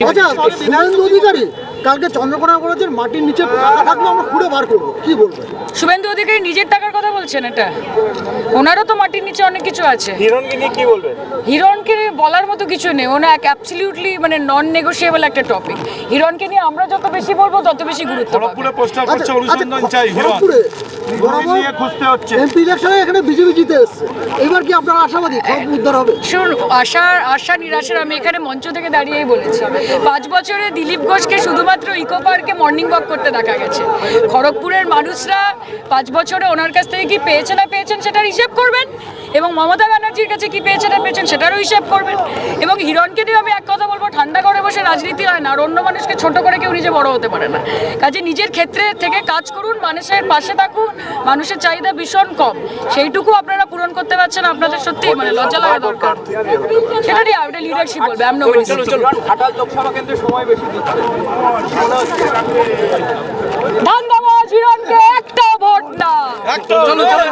আচ্ছা শুভেন্দু অধিকারী কালকে চন্দ্রকোনা কলেজের মাটির নিচে টাকা থাকলে আমরা খুঁড়ে বার করব। কি বলবেন শুভেন্দু অধিকারী নিজের টাকার কথা বলছেন এটা? ওনারও তো মাটির নিচে অনেক কিছু আছে। হিরণকে নিয়ে কি বলবেন হিরণকে বলার মতো কিছু নেই। ওনার অ্যাবসলিউটলি মানে নন নেগোশিয়েবল একটা টপিক হিরণকে নিয়ে আমরা যত বেশি বলব তত বেশি গুরুত্ব পাবে। পোস্টার করছে আচ্ছা, অনুসন্ধান আচ্ছা, চাই হিরণ। খড়গপুরে হিরণকে নিয়ে খুঁজতে হচ্ছে। এমপি ইলেকশনে এখানে বিজেপি জিতে এসছে। এবার কি আপনারা আশাবাদী? খড়গপুর উদ্ধার হবে। শুনুন আশার আশা নিরাশার আমি এখানে মঞ্চ থেকে দাঁড়িয়েই বলেছি। পাঁচ বছরে দিলীপ ঘোষকে শুধুমাত্র ইকো পার্কে মর্নিং ওয়াক করতে দেখা গেছে। খড়গপুরের মানুষরা পাঁচ বছরে ওনার কাছ থেকে কি পেয়েছে না পেয়েছেন সেটার হিসেব করবেন? এবং মমতা ব্যানার্জির কাছে কি পেয়েছে না পেয়েছেন সেটারও হিসেব করবেন। এবং হিরণকে নিয়ে আমি এক কথা বলব ঠান্ডা করে বসে রাজনীতি হয় না আর অন্য মানুষকে ছোট করে কেউ নিজে বড় হতে পারে না। কাজে নিজের ক্ষেত্রে থেকে কাজ করুন মানুষের পাশে থাকুন মানুষের চাহিদা ভীষণ কম। সেইটুকু আপনারা পূরণ করতে পারছেন আপনাদের সত্যি মানে লজ্জা লাগা দরকার। সেটা নিয়ে একটা লিডারশিপ বলবে আমি চলো চলো ঘাটাল লোকসভা কেন্দ্রে সময় বেশি দিচ্ছে। ধান্দাবাজ হিরণকে একটা ভোট না চলো চলো